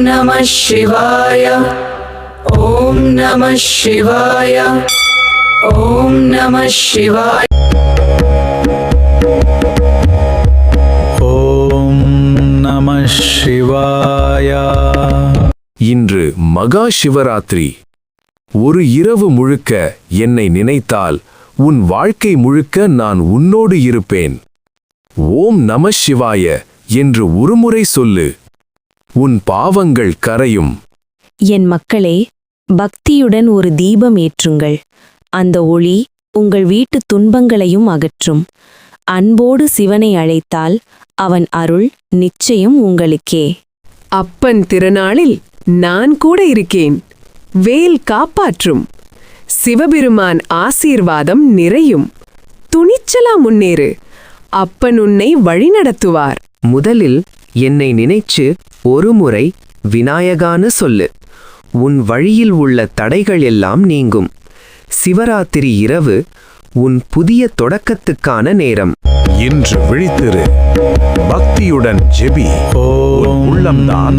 நம சிவாய ஓம் நம சிவாய ஓம் நம சிவாய ஓம் நம சிவாயா இன்று மகா சிவராத்திரி. ஒரு இரவு முழுக்க என்னை நினைத்தால் உன் வாழ்க்கை முழுக்க நான் உன்னோடு இருப்பேன். ஓம் நம சிவாய என்று ஒருமுறை சொல்லு. உன் பாவங்கள் கரையும். என் மக்களே பக்தியுடன் ஒரு தீபம் ஏற்றுங்கள். அந்த ஒளி உங்கள் வீட்டு துன்பங்களையும் அகற்றும். அன்போடு சிவனை அழைத்தால் அவன் அருள் நிச்சயம் உங்களுக்கே. அப்பன் திருநாளில் நான் கூட இருக்கேன். வேல் காப்பாற்றும். சிவபெருமான் ஆசீர்வாதம் நிறையும். துணிச்சலா முன்னேறு. அப்பன் உன்னை வழிநடத்துவார். முதலில் என்னை நினைச்சு ஒருமுறை விநாயகான்னு சொல்லு. உன் வழியில் உள்ள தடைகள் எல்லாம் நீங்கும். சிவராத்திரி இரவு உன் புதிய தொடக்கத்துக்கான நேரம். இன்று விழித்திரு. பக்தியுடன் ஜெபி. உள்ளம்தான்